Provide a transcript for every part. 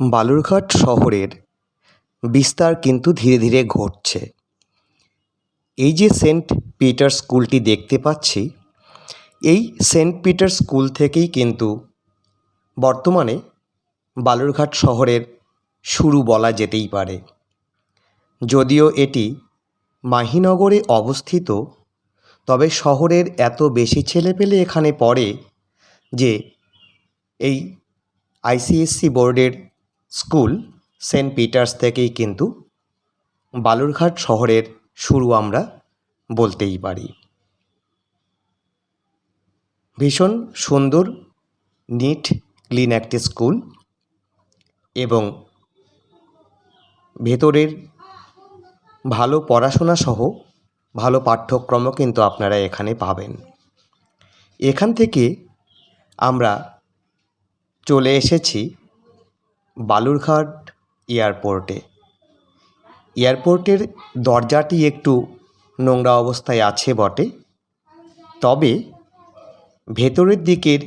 বালুরঘাট শহরের বিস্তার কিন্তু ধীরে ধীরে ঘটছে। এই যে সেন্ট পিটার স্কুলটি দেখতে পাচ্ছি, এই সেন্ট পিটার স্কুল থেকেই কিন্তু বর্তমানে বালুরঘাট শহরের শুরু বলা যেতেই পারে। যদিও এটি মাহিনগরে অবস্থিত, তবে শহরের এত বেশি ছেলেপেলে এখানে পড়ে যে এই আইসিএসসি বোর্ডের স্কুল সেন্ট পিটার্স থেকেই কিন্তু বালুরঘাট শহরের শুরু আমরা বলতেই পারি। ভীষণ সুন্দর, নিট, ক্লিন একটি স্কুল এবং ভেতরের ভালো পড়াশোনা সহ ভালো পাঠ্যক্রমও কিন্তু আপনারা এখানে পাবেন। এখান থেকে আমরা চলে এসেছি বালুরঘাট এয়ারপোর্টে। এয়ারপোর্টের দরজাটি একটু নোংরা অবস্থায় আছে বটে। তবে ভেতরের দিকের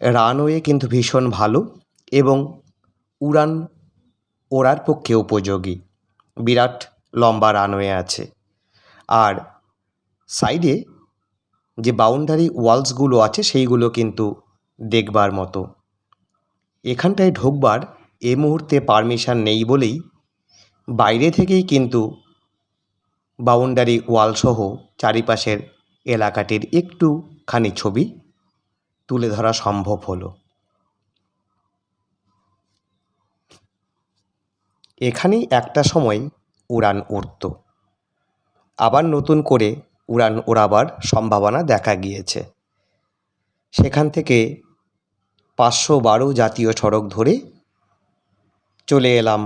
রানওয়ে কিন্তু ভীষণ ভালো এবং উড়ান ওড়ার পক্ষে উপযোগী। বিরাট লম্বা রানওয়ে আছে। আর সাইডে যে বাউন্ডারি ওয়ালসগুলো আছে সেইগুলো কিন্তু দেখবার মতো। এখানটায় ঢোকবার এ মুহূর্তে পারমিশন নেই বলেই বাইরে থেকেই কিন্তু বাউন্ডারি ওয়ালসহ চারিপাশের এলাকাটির একটুখানি ছবি তুলে ধরা সম্ভব হলো। এখানেই একটা সময় উড়ান উড়ত। আবার নতুন করে উড়ান ওড়াবার সম্ভাবনা দেখা গিয়েছে। সেখান থেকে পাঁচশো বারো জাতীয় সড়ক ধরে চলে এলাম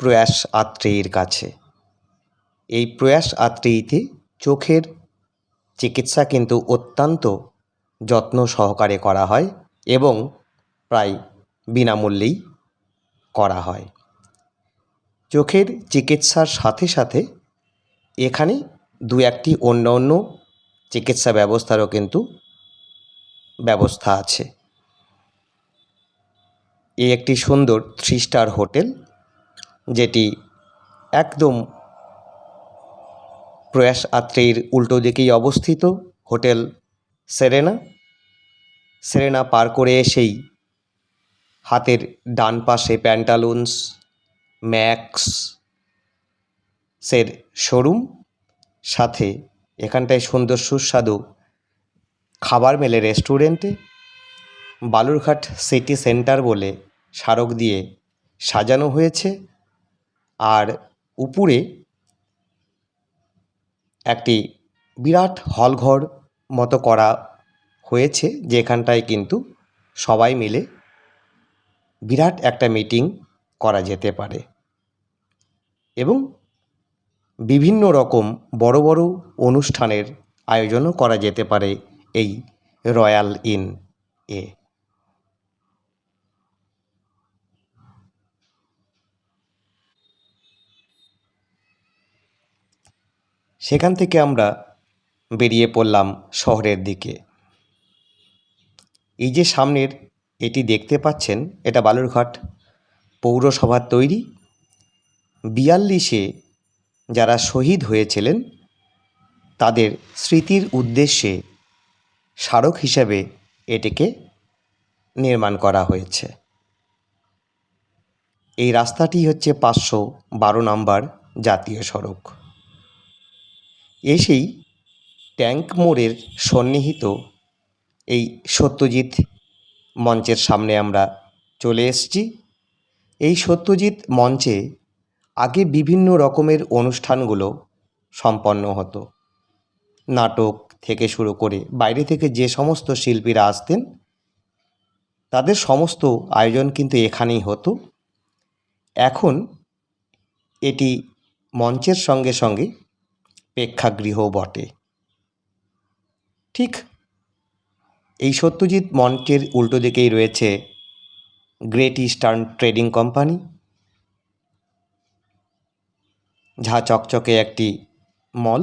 প্রয়াস আত্রেয়ীর কাছে। এই প্রয়াস আত্রেয়ীতে চোখের চিকিৎসা কিন্তু অত্যন্ত যত্ন সহকারে করা হয় এবং প্রায় বিনামূল্যেই করা হয়। চোখের চিকিৎসার সাথে সাথে এখানে দু একটি অন্য অন্য চিকিৎসা ব্যবস্থারও কিন্তু ব্যবস্থা আছে। এই একটি সুন্দর থ্রি স্টার হোটেল, যেটি একদম প্রয়াস আত্রেয়ীর উল্টো দিকেই অবস্থিত, হোটেল সেরেনা সেরেনা পার করে এসেই হাতের ডান পাশে প্যান্টালুন্স ম্যাক্স সের শোরুম সাথে এখানটায় সুন্দর সুস্বাদু খাবার মেলে রেস্টুরেন্টে বালুরঘাট সিটি সেন্টার বলে স্মারক দিয়ে সাজানো হয়েছে আর উপরে একটি বিরাট হলঘর মতো করা হয়েছে, যেখানটায় কিন্তু সবাই মিলে বিরাট একটা মিটিং করা যেতে পারে। এবং বিভিন্ন রকম বড় বড় অনুষ্ঠানের আয়োজনও করা যেতে পারে এই রয়্যাল ইন এ সেখান থেকে আমরা বেরিয়ে পড়লাম শহরের দিকে। এই যে সামনের এটি দেখতে পাচ্ছেন, এটা বালুরঘাট পৌরসভার তৈরি। বিয়াল্লিশে যারা শহীদ হয়েছিলেন, তাদের স্মৃতির উদ্দেশ্যে স্মারক হিসাবে এটিকে নির্মাণ করা হয়েছে। এই রাস্তাটি হচ্ছে পাঁচশো বারো নম্বর জাতীয় সড়ক। এসেই ট্যাঙ্ক মোড়ের সন্নিহিত এই সত্যজিৎ মঞ্চের সামনে আমরা চলে এসেছি। এই সত্যজিৎ মঞ্চে আগে বিভিন্ন রকমের অনুষ্ঠানগুলো সম্পন্ন হতো। নাটক থেকে শুরু করে বাইরে থেকে যে সমস্ত শিল্পীরা আসতেন, তাদের সমস্ত আয়োজন কিন্তু এখানেই হতো। এখন এটি মঞ্চের সঙ্গে সঙ্গে প্রেক্ষাগৃহ বটে। ঠিক এই সত্যজিৎ মঞ্চের উল্টো দিকেই রয়েছে গ্রেট ইস্টার্ন ট্রেডিং কোম্পানি ঝা চকচকে একটি মল।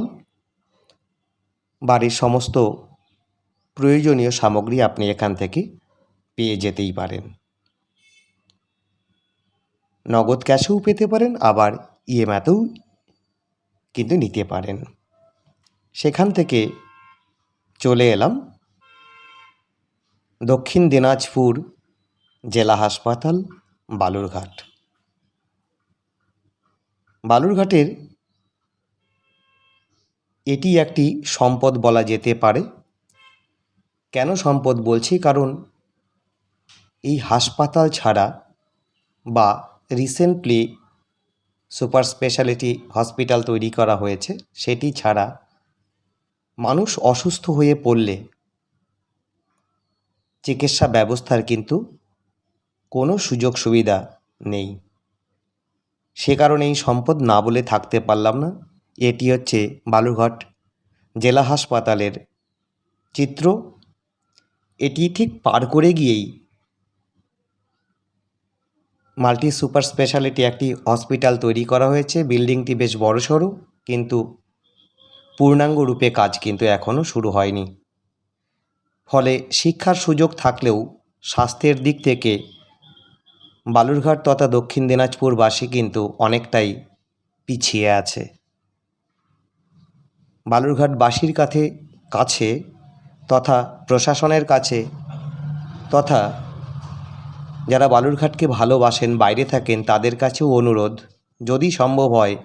বাড়ির সমস্ত প্রয়োজনীয় সামগ্রী আপনি এখান থেকে পেয়ে যেতেই পারেন। নগদ ক্যাশেও পেতে পারেন, আবার ইএমআইতেও কিন্তু নিতে পারেন। সেখান থেকে চলে এলাম দক্ষিণ দিনাজপুর জেলা হাসপাতাল, বালুরঘাট। বালুরঘাটের এটি একটি সম্পদ বলা যেতে পারে। কেন সম্পদ বলছি? কারণ এই হাসপাতাল ছাড়া বা রিসেন্টলি সুপার স্পেশালিটি হসপিটাল তৈরি করা হয়েছে। সেটি ছাড়া মানুষ অসুস্থ হয়ে পড়লে চিকিৎসা ব্যবস্থার কিন্তু কোনো সুযোগ সুবিধা নেই। সে কারণে এই সম্পদ না বলে থাকতে পারলাম না। এটি হচ্ছে বালুরঘাট জেলা হাসপাতালের চিত্র। এটি ঠিক পার করে গিয়েই মাল্টি সুপার স্পেশালিটি একটি হসপিটাল তৈরি করা হয়েছে। বিল্ডিংটি বেশ বড় বড়সড় কিন্তু পূর্ণাঙ্গ রূপে কাজ কিন্তু এখনও শুরু হয়নি। ফলে শিক্ষার সুযোগ থাকলেও স্বাস্থ্যের দিক থেকে বালুরঘাট তথা দক্ষিণ দিনাজপুরবাসী কিন্তু অনেকটাই পিছিয়ে আছে। বালুরঘাটবাসীর কাছে কাছে তথা প্রশাসনের কাছে তথা যারা বালুরঘাটকে ভালোবাসেন, বাইরে থাকেন, তাদের কাছেও অনুরোধ, যদি সম্ভব হয়,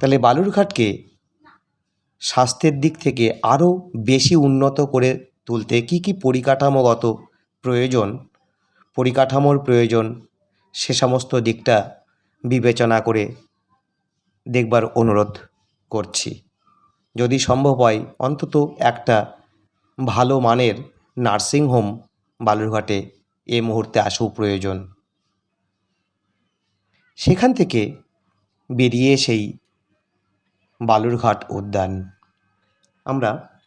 তাহলে বালুরঘাটকে স্বাস্থ্যের দিক থেকে আরও বেশি উন্নত করে তুলতে কী কী পরিকাঠামোগত প্রয়োজন, পরিকাঠামোর প্রয়োজন, সে সমস্ত দিকটা বিবেচনা করে দেখবার অনুরোধ করছি। যদি সম্ভব হয়, অন্তত একটা ভালো মানের নার্সিংহোম বালুরঘাটে এ মুহূর্তে আসেও প্রয়োজন। সেখান থেকে বেরিয়ে এসেই বালুরঘাট উদ্যান। আমরা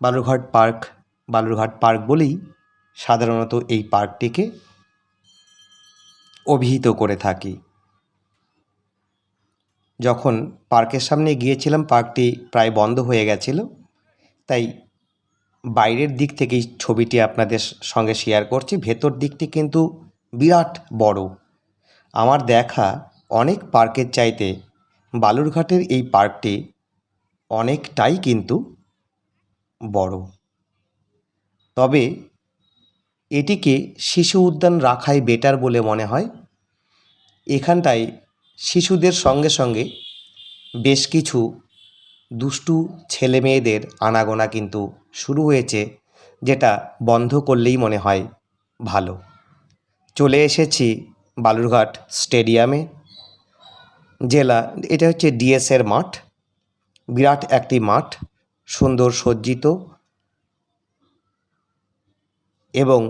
বালুরঘাট পার্ক বালুরঘাট পার্ক বলেই সাধারণত এই পার্কটিকে অভিহিত করে থাকি। যখন পার্কের সামনে গিয়েছিলাম, পার্কটি প্রায় বন্ধ হয়ে গেছিল, তাই বাইরের দিক থেকেই ছবিটি আপনাদের সঙ্গে শেয়ার করছি। ভেতর দিকটি কিন্তু বিরাট বড়। আমার দেখা অনেক পার্কের চাইতে বালুরঘাটের এই পার্কটি অনেকটাই কিন্তু বড়। তবে এটিকে শিশু উদ্যান রাখাই বেটার বলে মনে হয়। এখানটায় শিশুদের সঙ্গে সঙ্গে বেশ কিছু দুষ্টু ছেলে মেয়েদের আনাগোনা কিন্তু শুরু হয়েছে, যেটা বন্ধ করলেই মনে হয় ভালো। চলে এসেছি বালুরঘাট স্টেডিয়ামে। জেলা, এটা হচ্ছে ডিএসের মাঠ। বিরাট একটি মাঠ, সুন্দর সজ্জিত এবং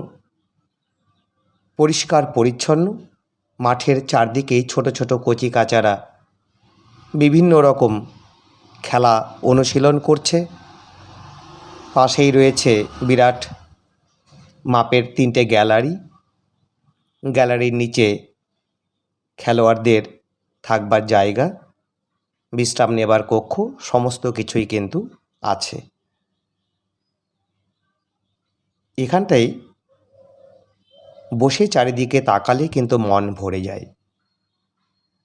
পরিষ্কার পরিচ্ছন্ন। মাঠের চারদিকেই ছোট ছোট কচি কাচারা, বিভিন্ন রকম খেলা অনুশীলন করছে। পাশেই রয়েছে বিরাট মাপের তিনটে গ্যালারি। গ্যালারির নিচে খেলোয়াড়দের থাকবার জায়গা। বিশ্রাম নেবার কক্ষ, সমস্ত কিছুই কিন্তু আছে। এখানটাই বসে চারিদিকে তাকালে কিন্তু মন ভরে যায়।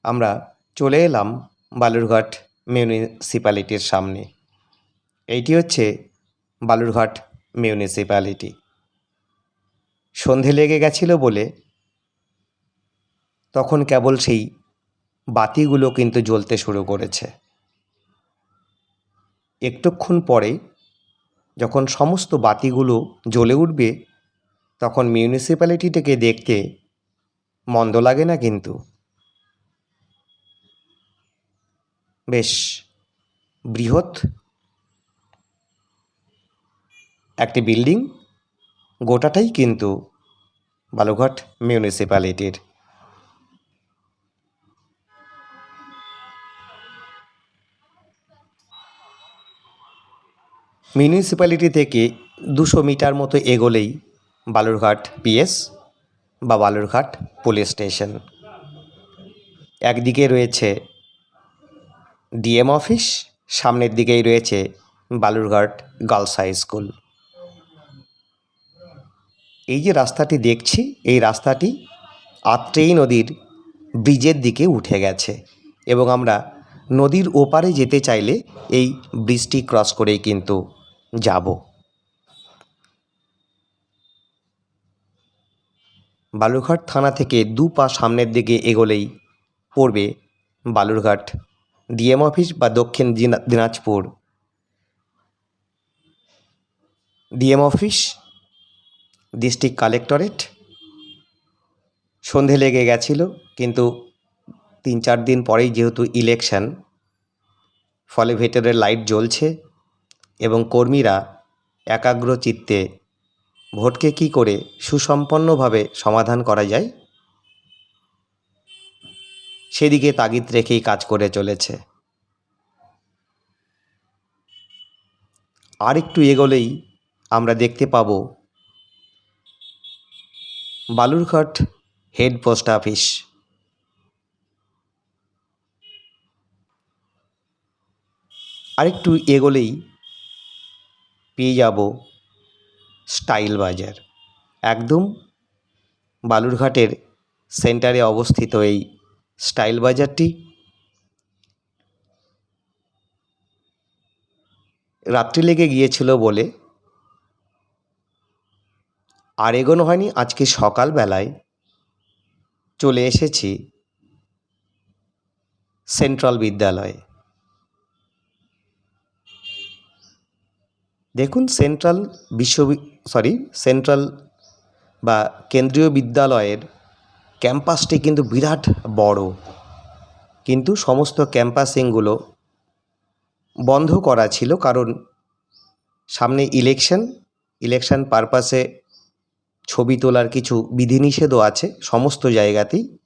আমরা চলে এলাম বালুরঘাট মিউনিসিপ্যালিটির সামনে। এইটি হচ্ছে বালুরঘাট মিউনিসিপ্যালিটি সন্ধে লেগে গেছিল বলে তখন কেবল সেই বাতিগুলো কিন্তু জ্বলতে শুরু করেছে। একটুক্ষণ পরে যখন সমস্ত বাতিগুলো জ্বলে উঠবে, তখন মিউনিসিপ্যালিটিটাকে দেখতে মন্দ লাগে না কিন্তু। বেশ বৃহৎ একটি বিল্ডিং, গোটাটাই কিন্তু বালুঘাট মিউনিসিপ্যালিটির। মিউনিসিপ্যালিটি থেকে দুশো মিটার মতো এগোলেই বালুরঘাট পিএস বা বালুরঘাট পুলিশ স্টেশন। একদিকে রয়েছে ডিএম অফিস, সামনের দিকেই রয়েছে বালুরঘাট গার্লস হাই স্কুল। এই যে রাস্তাটি দেখছি, এই রাস্তাটি আত্রেয়ী নদীর ব্রিজের দিকে উঠে গেছে এবং আমরা নদীর ওপারে যেতে চাইলে এই ব্রিজটি ক্রস করেই কিন্তু যাব। বালুরঘাট থানা থেকে দু পা সামনের দিকে এগোলেই পড়বে বালুরঘাট ডিএম অফিস বা দক্ষিণ দিনা- Dinajpur? DM office district collectorate সন্ধে লেগে গেছিল, কিন্তু তিন চার দিন পরেই যেহেতু ইলেকশন ফলে ভেতরের লাইট জ্বলছে এবং কর্মীরা একাগ্র চিত্তে ভোটকে কী করে সুসম্পন্নভাবে সমাধান করা যায় সেদিকে তাগিদ রেখেই কাজ করে চলেছে। আর একটু এগোলেই আমরা দেখতে পাব বালুরঘাট হেড পোস্ট অফিস। আরেকটু এগোলেই পেয়ে যাব স্টাইল বাজার। একদম বালুরঘাটের সেন্টারে অবস্থিত এই স্টাইল বাজারটি, রাত্রি লেগে গিয়েছিল বলে আর এগোনো হয়নি। আজকে সকালবেলায় চলে এসেছি সেন্ট্রাল বিদ্যালয়ে। দেখুন, সেন্ট্রাল বিশ্ব সরি সেন্ট্রাল বা কেন্দ্রীয় বিদ্যালয়ের ক্যাম্পাসটি কিন্তু বিরাট বড়। কিন্তু সমস্ত ক্যাম্পাসিংগুলো বন্ধ করা ছিল কারণ সামনে ইলেকশন ইলেকশন পারপাসে ছবি তোলার কিছু বিধিনিষেধও আছে সমস্ত জায়গাতেই।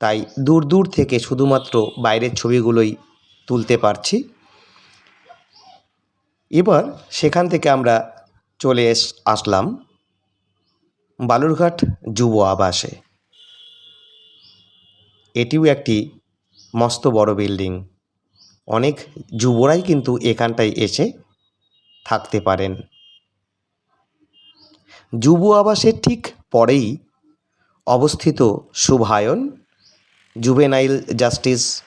তাই দূর দূর থেকে শুধুমাত্র বাইরের ছবিগুলোই তুলতে পারছি। এবার সেখান থেকে আমরা চলে আসলাম বালুরঘাট যুব আবাসে। এটিও একটি মস্ত বড় বিল্ডিং। অনেক যুবরাই কিন্তু এখানটায় এসে থাকতে পারেন। যুব আবাসের ঠিক পরেই অবস্থিত শুভায়ন জুবেনাইল জাস্টিস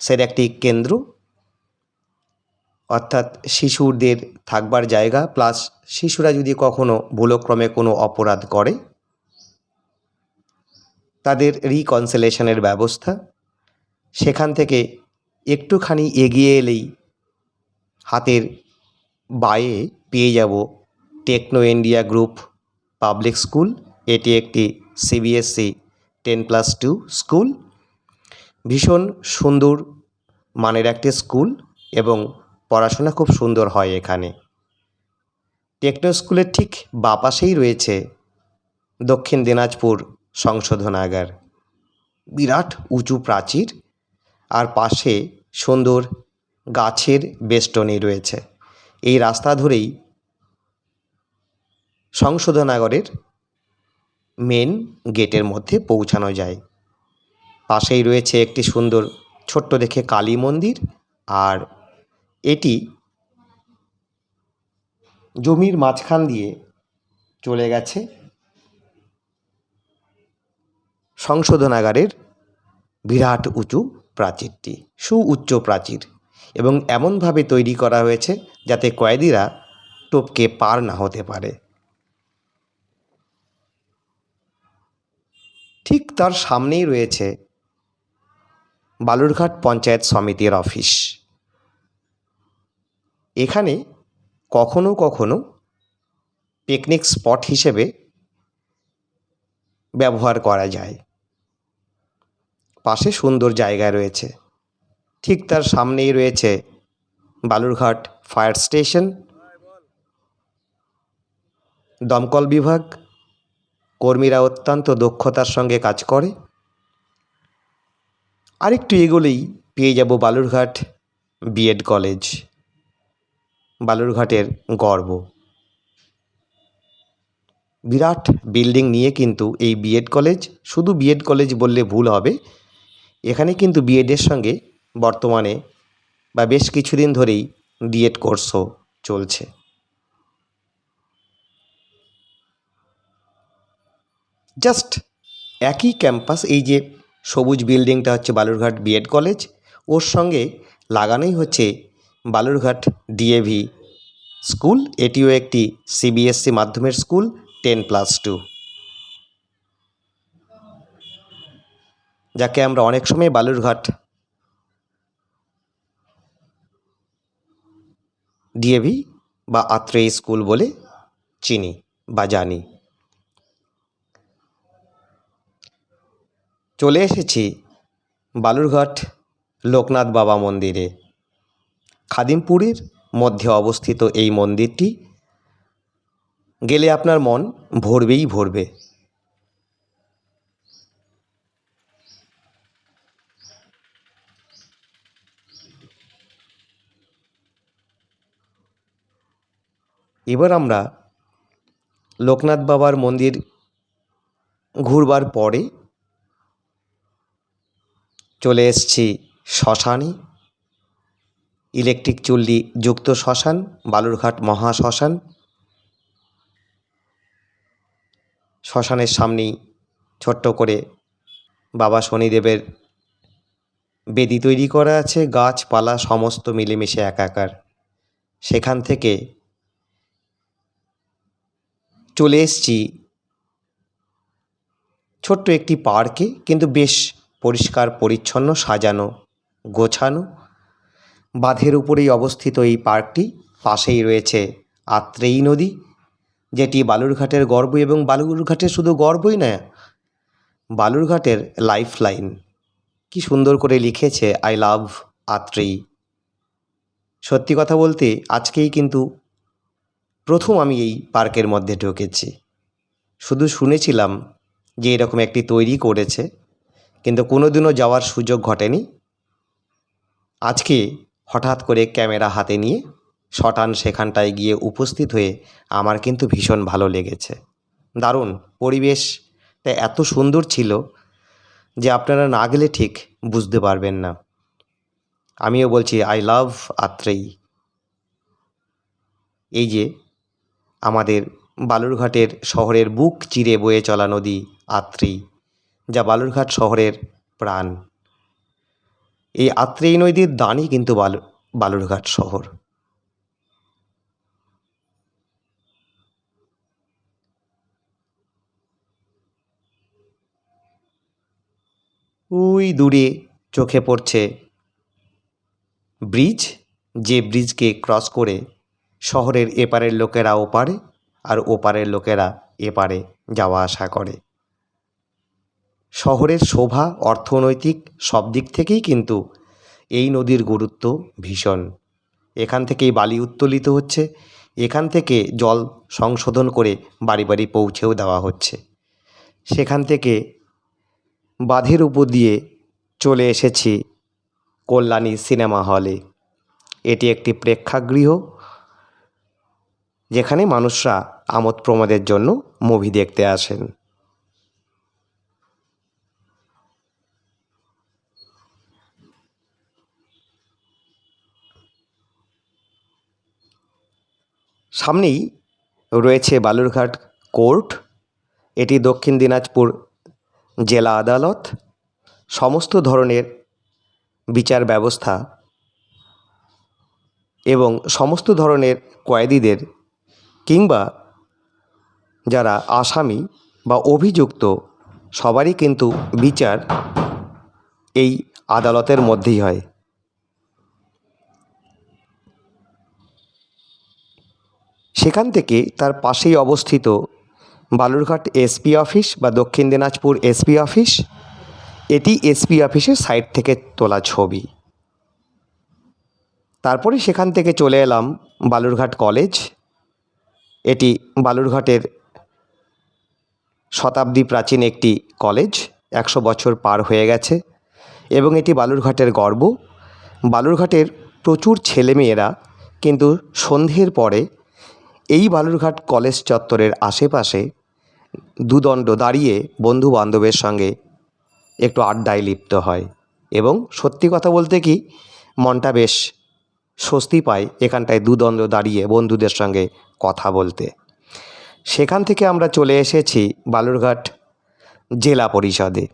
সের একটি কেন্দ্র। অর্থাৎ শিশুদের থাকবার জায়গা, প্লাস শিশুরা যদি কখনো ভুলক্রমে কোনো অপরাধ করে তাদের রিকনসিলেশনের ব্যবস্থা। সেখান থেকে একটুখানি এগিয়ে এলেই হাতের বায়ে পেয়ে যাব Techno India Group Public School. এটি একটি CBSE ten plus two school. ভীষণ সুন্দর মানের একটি স্কুল এবং পড়াশোনা খুব সুন্দর হয় এখানে। টেকনো স্কুলের ঠিক বাঁ পাশেই রয়েছে দক্ষিণ দিনাজপুর সংশোধনাগার। বিরাট, উঁচু, প্রাচীর, আর পাশে সুন্দর গাছের বেষ্টনী রয়েছে। এই রাস্তা ধরেই সংশোধনাগরের মেন গেটের মধ্যে পৌঁছানো যায়। পাশেই রয়েছে একটি সুন্দর, ছোট্ট দেখে কালী মন্দির, আর এটি জমির মাঝখান দিয়ে চলে গেছে। সংশোধনাগারের বিরাট উঁচু প্রাচীরটি, সুউচ্চ প্রাচীর এবং এমনভাবে তৈরি করা হয়েছে যাতে কয়েদিরা টপকে পার না হতে পারে। ঠিক তার সামনেই রয়েছে বালুরঘাট পঞ্চায়েত সমিতির অফিস। এখানে কখনো কখনো পিকনিক স্পট হিসেবে ব্যবহার করা যায়। পাশে সুন্দর জায়গা রয়েছে। ঠিক তার সামনেই রয়েছে বালুরঘাট ফায়ার স্টেশন। দমকল বিভাগ, কর্মীরা অত্যন্ত দক্ষতার সঙ্গে কাজ করে। আরেকটু এগোলেই পেয়ে যাব বালুরঘাট বিএড কলেজ। বালুরঘাটের গর্ব। বিরাট বিল্ডিং নিয়ে কিন্তু এই বিএড কলেজ, শুধু বিএড কলেজ বললে ভুল হবে এখানে কিন্তু বিএডের সঙ্গে বর্তমানে বা বেশ কিছুদিন ধরেই ডিএড কোর্সও চলছে। জাস্ট একই ক্যাম্পাস এই যে সবুজ বিল্ডিংটা হচ্ছে বালুরঘাট বিএড কলেজ ওর সঙ্গে লাগানোই হচ্ছে বালুরঘাট ডিএভি স্কুল এটিও একটি সিবিএসসি মাধ্যমের স্কুল টেন প্লাস টু যাকে আমরা অনেক সময় বালুরঘাট ডিএভি বা আত্রেয় স্কুল বলে চিনি বা জানি। চলে এসেছি বালুরঘাট লোকনাথ বাবা মন্দিরে। খাদিমপুরের মধ্যে অবস্থিত এই মন্দিরটি গেলে আপনার মন ভরবেই ভরবে। এবার আমরা লোকনাথ বাবার মন্দির ঘুরবার পরে চলে এসছি শ্মশানে। ইলেকট্রিক চুল্লি যুক্ত শ্মশান, বালুরঘাট মহাশ্মশান শ্মশানের সামনেই ছোট্ট করে বাবা শনিদেবের বেদি তৈরি করা আছে, গাছপালা সমস্ত মিলেমিশে একাকার। সেখান থেকে চলে এসছি ছোট্ট একটি পার্কে, কিন্তু বেশ পরিষ্কার, পরিচ্ছন্ন, সাজানো, গোছানো। বাঁধের উপরেই অবস্থিত এই পার্কটি, পাশেই রয়েছে আত্রেয়ী নদী, যেটি বালুরঘাটের গর্ব এবং বালুরঘাটের শুধু গর্বই নয় বালুরঘাটের লাইফ লাইন কী সুন্দর করে লিখেছে, আই লাভ আত্রেয়ী সত্যি কথা বলতে, আজকেই কিন্তু প্রথম আমি এই পার্কের মধ্যে ঢুকেছি। শুধু শুনেছিলাম যে এরকম একটি তৈরি করেছে, কিন্তু কোনো দিনও যাওয়ার সুযোগ ঘটেনি। আজকে হঠাৎ করে ক্যামেরা হাতে নিয়ে শটান সেখানটায় গিয়ে উপস্থিত হয়ে আমার কিন্তু ভীষণ ভালো লেগেছে। দারুণ পরিবেশটা এত সুন্দর ছিল যে আপনারা না গেলে ঠিক বুঝতে পারবেন না। আমিও বলছি, আই লাভ আত্রেয়ী। এই যে আমাদের বালুরঘাটের শহরের বুক চিরে বয়ে চলা নদী আত্রেয়ী, যা বালুরঘাট শহরের প্রাণ। এই আত্রেয়ী নদীর দানই কিন্তু বালু, বালুরঘাট শহর। ওই দূরে চোখে পড়ছে ব্রিজ, যে ব্রিজকে ক্রস করে শহরের এপারের লোকেরা ওপারে আর ওপারের লোকেরা এপারে যাওয়া আসা করে। শহরের শোভা, অর্থনৈতিক সব দিক থেকেই কিন্তু এই নদীর গুরুত্ব ভীষণ। এখান থেকেই বালি উত্তোলিত হচ্ছে, এখান থেকে জল সংশোধন করে বাড়ি বাড়ি পৌঁছেও দেওয়া হচ্ছে। সেখান থেকে বাঁধের উপর দিয়ে চলে এসেছি কল্যাণী সিনেমা হলে। এটি একটি প্রেক্ষাগৃহ যেখানে মানুষরা আমোদ প্রমোদের জন্য মুভি দেখতে আসেন। সামনেই রয়েছে বালুরঘাট কোর্ট, এটি দক্ষিণ দিনাজপুর জেলা আদালত, সমস্ত ধরনের বিচার ব্যবস্থা এবং সমস্ত ধরনের কয়েদিদের কিংবা যারা আসামি বা অভিযুক্ত, সবারই কিন্তু বিচার এই আদালতের মধ্যেই হয়। সেখান থেকে তার পাশেই অবস্থিত বালুরঘাট এসপি অফিস বা দক্ষিণ দিনাজপুর এসপি অফিস, এটি এসপি অফিসের সাইড থেকে তোলা ছবি। তারপরে সেখান থেকে চলে এলাম বালুরঘাট কলেজ। এটি বালুরঘাটের শতাব্দী প্রাচীন একটি কলেজ, একশো বছর পার হয়ে গেছে এবং এটি বালুরঘাটের গর্ব। বালুরঘাটের প্রচুর ছেলেমেয়েরা কিন্তু সন্ধ্যের পরে এই বালুরঘাট কলেজ চত্বরের আশেপাশে দুদণ্ড দাঁড়িয়ে বন্ধু বান্ধবের সঙ্গে একটু আড্ডায় লিপ্ত হয় এবং সত্যি কথা বলতে কি মনটা বেশ স্বস্তি পায় এখানটায় দুদণ্ড দাঁড়িয়ে বন্ধুদের সঙ্গে কথা বলতে। সেখান থেকে আমরা চলে এসেছি বালুরঘাট জেলা পরিষদে।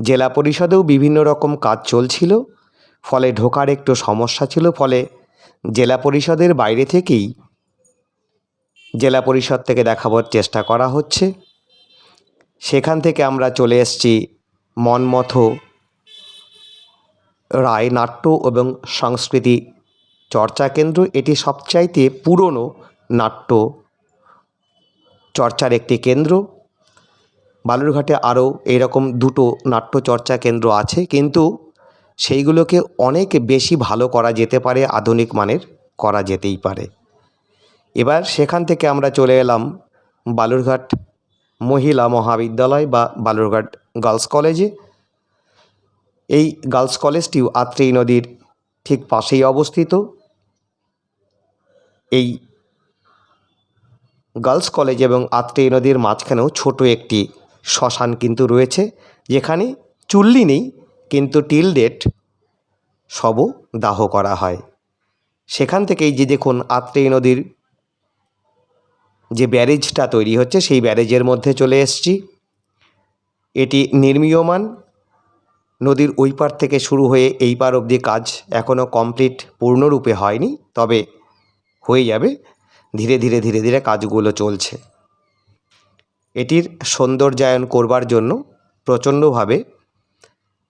জেলা পরিষদেও বিভিন্ন রকম কাজ চলছিল, ফলে ঢোকার একটু সমস্যা ছিল, ফলে জেলা পরিষদের বাইরে থেকেই জেলা পরিষদ থেকে দেখাবার চেষ্টা করা হচ্ছে। সেখান থেকে আমরা চলে এসেছি মনমথ রায় নাট্য এবং সংস্কৃতি চর্চা কেন্দ্র এটি সবচাইতে পুরনো নাট্য। চর্চার একটি কেন্দ্র। বালুরঘাটে আরও এরকম দুটো নাট্য চর্চা কেন্দ্র আছে, কিন্তু সেইগুলোকে অনেক বেশি ভালো করা যেতে পারে, আধুনিক মানের করা যেতেই পারে। এবার সেখান থেকে আমরা চলে এলাম বালুরঘাট মহিলা মহাবিদ্যালয় বা বালুরঘাট গার্লস কলেজে। এই গার্লস কলেজটিও আত্রেই নদীর ঠিক পাশেই অবস্থিত। এই গার্লস কলেজ এবং আত্রেই নদীর মাঝখানেও ছোট একটি শ্মশান কিন্তু রয়েছে, যেখানে চুল্লি নেই, কিন্তু টিল ডেট শবও দাহ করা হয়। সেখান থেকেই যে দেখুন আত্রেই নদীর যে ব্যারেজটা তৈরি হচ্ছে, সেই ব্যারেজের মধ্যে চলে এসছি। এটি নির্মীয়মান, নদীর ওই পার থেকে শুরু হয়ে এই পার অবধি কাজ এখনও কমপ্লিট, পূর্ণরূপে হয়নি, তবে হয়ে যাবে। ধীরে ধীরে ধীরে ধীরে কাজগুলো চলছে। এটির সৌন্দর্যায়ন করবার জন্য প্রচণ্ডভাবে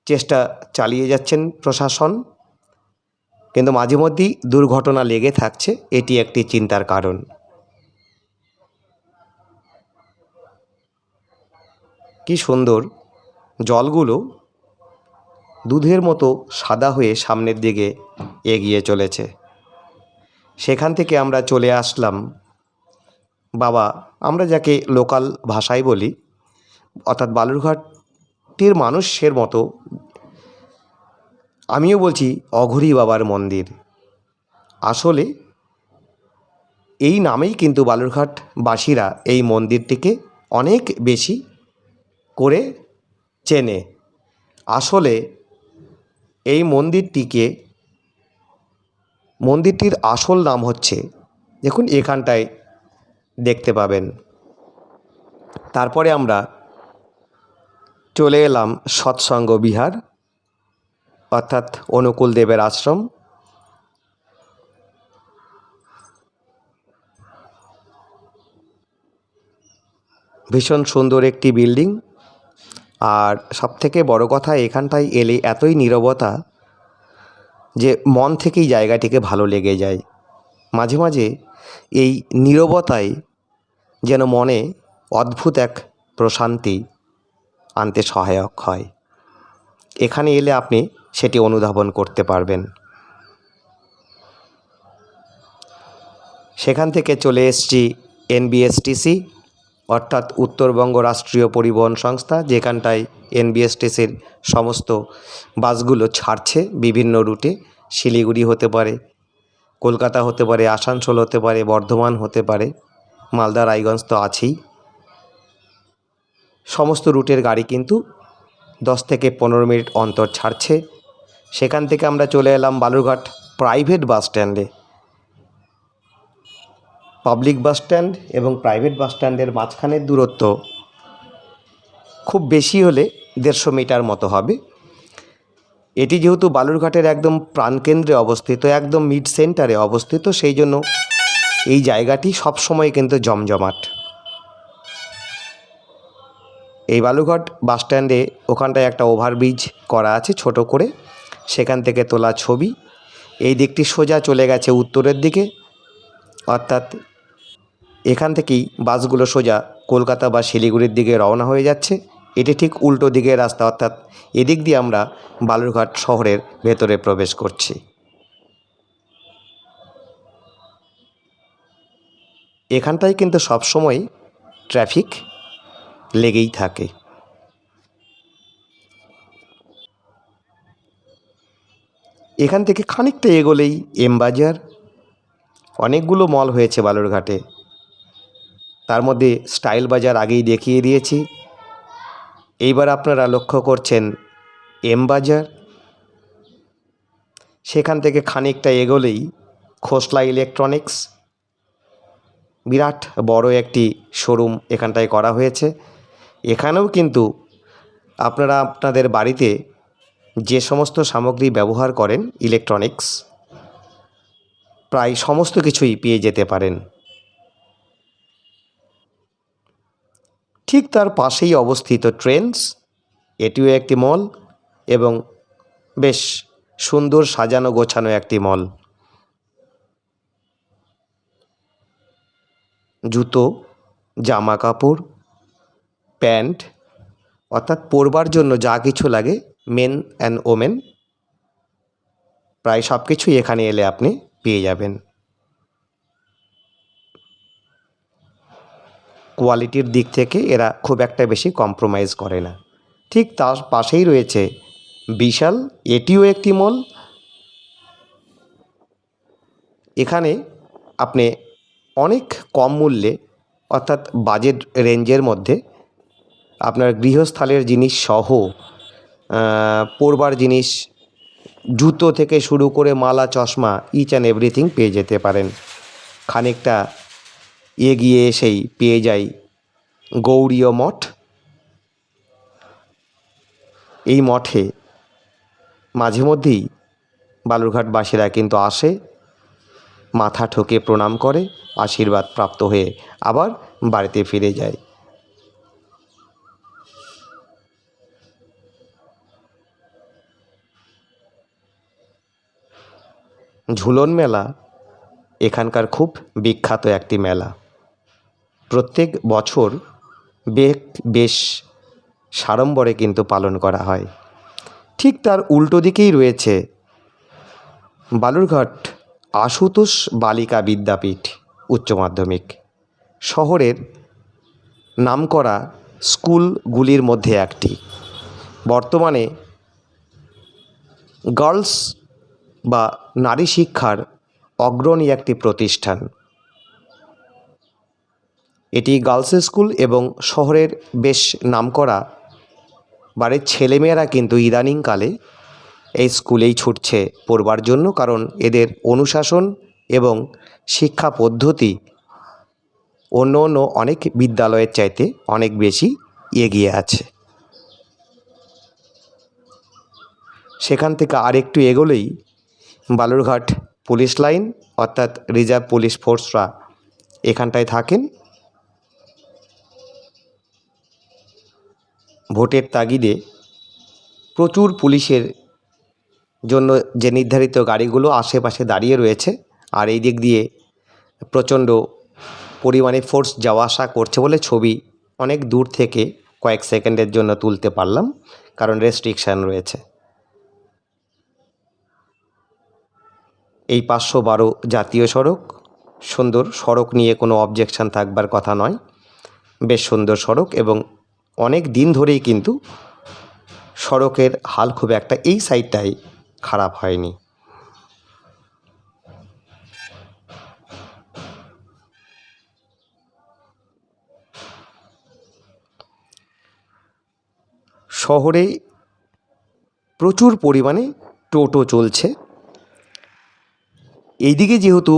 চেষ্টা চালিয়ে যাচ্ছেন প্রশাসন। কিন্তু মাঝে মধ্যেই দুর্ঘটনা লেগে থাকছে, এটি একটি চিন্তার কারণ। কি সুন্দর জলগুলো দুধের মতো সাদা হয়ে সামনের দিকে এগিয়ে চলেছে। সেখান থেকে আমরা চলে আসলাম। বাবা, আমরা যাকে লোকাল ভাষায় বলি, অর্থাৎ বালুরঘাটের মানুষের মতো, আমিও বলছি অঘরী বাবার মন্দির। আসলে এই নামেই কিন্তু বালুরঘাটবাসীরা এই মন্দিরটিকে অনেক বেশি করে চেনে। আসলে এই মন্দিরটিকে মন্দিরটির আসল নাম হচ্ছে, দেখুন এখানটায় দেখতে পাবেন। তারপরে আমরা চলে এলাম সৎসঙ্গ বিহার, অর্থাৎ অনুকূল দেবের আশ্রম। ভীষণ সুন্দর একটি বিল্ডিং। আর সবথেকে বড় কথা, এখানটায় এলে এতই নীরবতা মন থেকেই জায়গাটিকে ভালো লেগে যায়। মাঝে মাঝে এই নীরবতায় যেন মনে অদ্ভুত এক প্রশান্তি আনতে সহায়ক হয়। এখানে এলে আপনি সেটি অনুধাবন করতে পারবেন। সেখান থেকে চলে এসছি এনবিএসটিসি অর্থাৎ উত্তরবঙ্গ রাষ্ট্রীয় পরিবহন সংস্থা, যেখানটায় এনবিএসটিসির সমস্ত বাসগুলো ছাড়ছে বিভিন্ন রুটে। শিলিগুড়ি হতে পারে, কলকাতা হতে পারে, আসানসোল হতে পারে, বর্ধমান হতে পারে, মালদা, রায়গঞ্জ তো আছেই। সমস্ত রুটের গাড়ি কিন্তু দশ থেকে পনেরো মিনিট অন্তর ছাড়ছে। সেখান থেকে আমরা চলে এলাম বালুরঘাট প্রাইভেট বাস স্ট্যান্ডে। পাবলিক বাস স্ট্যান্ড এবং প্রাইভেট বাস স্ট্যান্ডের মাঝখানের দূরত্ব খুব বেশি হলে দেড়শো মিটার মতো হবে। এটি যেহেতু বালুরঘাটের একদম প্রাণকেন্দ্রে অবস্থিত, একদম মিড সেন্টারে অবস্থিত, সেই জন্য এই জায়গাটি সবসময় কিন্তু জমজমাট। এই বালুরঘাট বাস স্ট্যান্ডে ওখানটায় একটা ওভারব্রিজ করা আছে ছোট করে, সেখান থেকে তোলা ছবি। এই দিকটি সোজা চলে গেছে উত্তরের দিকে, অর্থাৎ এখান থেকেই বাসগুলো সোজা কলকাতা বা শিলিগুড়ির দিকে রওনা হয়ে যাচ্ছে। এটি ঠিক উল্টো দিকের রাস্তা, অর্থাৎ এদিক দিয়ে আমরা বালুরঘাট শহরের ভেতরে প্রবেশ করছি। এখানটায় কিন্তু সবসময় ট্রাফিক লেগেই থাকে। এখান থেকে খানিকটা এগোলেই এমবাজার অনেকগুলো মল হয়েছে বালুরঘাটে। তার মধ্যে স্টাইল বাজার আগেই দেখিয়ে দিয়েছি। এইবার আপনারা লক্ষ্য করছেন এম বাজার। সেখান থেকে খানিকটা এগোলেই খোসলা ইলেকট্রনিক্স। বিরাট বড় একটি শোরুম এখানটায় করা হয়েছে। এখানেও কিন্তু আপনারা আপনাদের বাড়িতে যে সমস্ত সামগ্রী ব্যবহার করেন ইলেকট্রনিক্স, প্রায় সমস্ত কিছুই পেয়ে যেতে পারেন। ঠিক তার পাশেই অবস্থিত ট্রেন্ডস এটিও একটি মল এবং বেশ সুন্দর সাজানো গোছানো একটি মল। জুতো জামা কাপড় প্যান্ট, অর্থাৎ পরবার জন্য যা কিছু লাগে মেন অ্যান্ড ওমেন প্রায় সব কিছুই এখানে এলে আপনি পেয়ে যাবেন। কোয়ালিটির দিক থেকে এরা খুব একটা বেশি কম্প্রোমাইজ করে না। ঠিক তার পাশেই রয়েছে বিশাল, এটিও একটি মল এখানে আপনি অনেক কম মূল্যে, অর্থাৎ বাজেট রেঞ্জের মধ্যে আপনার গৃহস্থলের জিনিস সহ পরবার জিনিস, জুতো থেকে শুরু করে মালা, চশমা ইচ অ্যান্ড এভরিথিং পেয়ে যেতে পারেন। খানিকটা এগিয়ে এসেই পেয়ে যাই গৌরীয় মঠ। এই মঠে মাঝে মধ্যেই বালুরঘাটবাসীরা কিন্তু আসে, মাথা ঠুকে প্রণাম করে, আশীর্বাদ প্রাপ্ত হয়ে আবার বাড়িতে ফিরে যায়। ঝুলন মেলা, এখানকার খুব বিখ্যাত একটি মেলা। প্রত্যেক বছর বেশ সাড়ম্বরে কিন্তু পালন করা হয়। ঠিক তার উল্টো দিকেই রয়েছে বালুরঘাট আশুতোষ বালিকা বিদ্যাপীঠ উচ্চ মাধ্যমিক। শহরের নামকরা স্কুলগুলির মধ্যে একটি। বর্তমানে গার্লস বা নারী শিক্ষার অগ্রণী একটি প্রতিষ্ঠান। এটি গার্লস স্কুল এবং শহরের বেশ নামকরা বাড়ির ছেলেমেয়েরা কিন্তু ইদানিংকালে এই স্কুলেই ছুটছে পড়বার জন্য কারণ এদের অনুশাসন এবং শিক্ষা পদ্ধতি অন্য অন্য অনেক বিদ্যালয়ের চাইতে অনেক বেশি এগিয়ে আছে। সেখান থেকে আরেকটু এগোলেই বালুরঘাট পুলিশ লাইন অর্থাৎ রিজার্ভ পুলিশ ফোর্সরা এখানটায় থাকেন। ভোটের তাগিদে প্রচুর পুলিশের জন্য যে নির্ধারিত গাড়িগুলো আশেপাশে দাঁড়িয়ে রয়েছে, আর এই দিক দিয়ে প্রচণ্ড পরিমাণে ফোর্স যাওয়া আসা করছে বলে ছবি অনেক দূর থেকে কয়েক সেকেন্ডের জন্য তুলতে পারলাম, কারণ রেস্ট্রিকশান রয়েছে। এই পাঁচশো বারো জাতীয় সড়ক, সুন্দর সড়ক নিয়ে কোনো অবজেকশান থাকবার কথা নয়। বেশ সুন্দর সড়ক এবং অনেক দিন ধরেই কিন্তু সড়কের হাল খুব একটা এই সাইডটাই খারাপ হয়নি। শহরে প্রচুর পরিমাণে টোটো চলছে। এইদিকে যেহেতু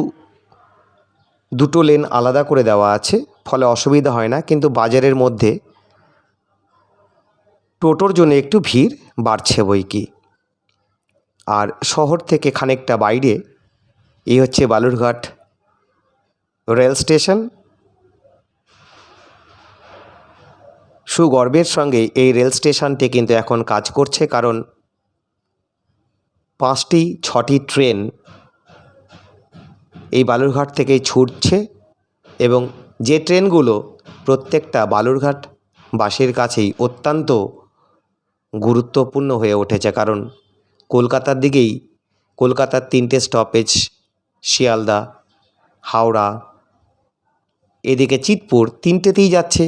দুটো লেন আলাদা করে দেওয়া আছে, ফলে অসুবিধা হয় না, কিন্তু বাজারের মধ্যে টোটোর জন্য একটু ভিড় বাড়ছে বই কি। আর শহর থেকে খানিকটা বাইরে, এই হচ্ছে বালুরঘাট রেল স্টেশন। সুগর্বের সঙ্গে এই রেল স্টেশনটি কিন্তু এখন কাজ করছে, কারণ পাঁচটি, ছটি ট্রেন এই বালুরঘাট থেকেই ছুটছে এবং যে ট্রেনগুলো প্রত্যেকটা বালুরঘাট বাসের কাছেই অত্যন্ত গুরুত্বপূর্ণ হয়ে উঠেছে কারণ কলকাতার দিকেই কলকাতার তিনটে স্টপেজ শিয়ালদা, হাওড়া, এদিকে চিতপুর তিনটেতেই যাচ্ছে।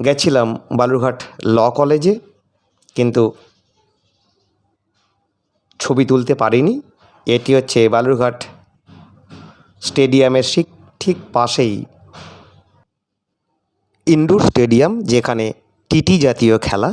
গেছিলাম বালুরঘাট ল কলেজে, কিন্তু ছবি তুলতে পারিনি। এটি হচ্ছে বালুরঘাট স্টেডিয়ামের ঠিক ঠিক পাশেই ইনডোর স্টেডিয়াম যেখানে টিটি জাতীয় খেলা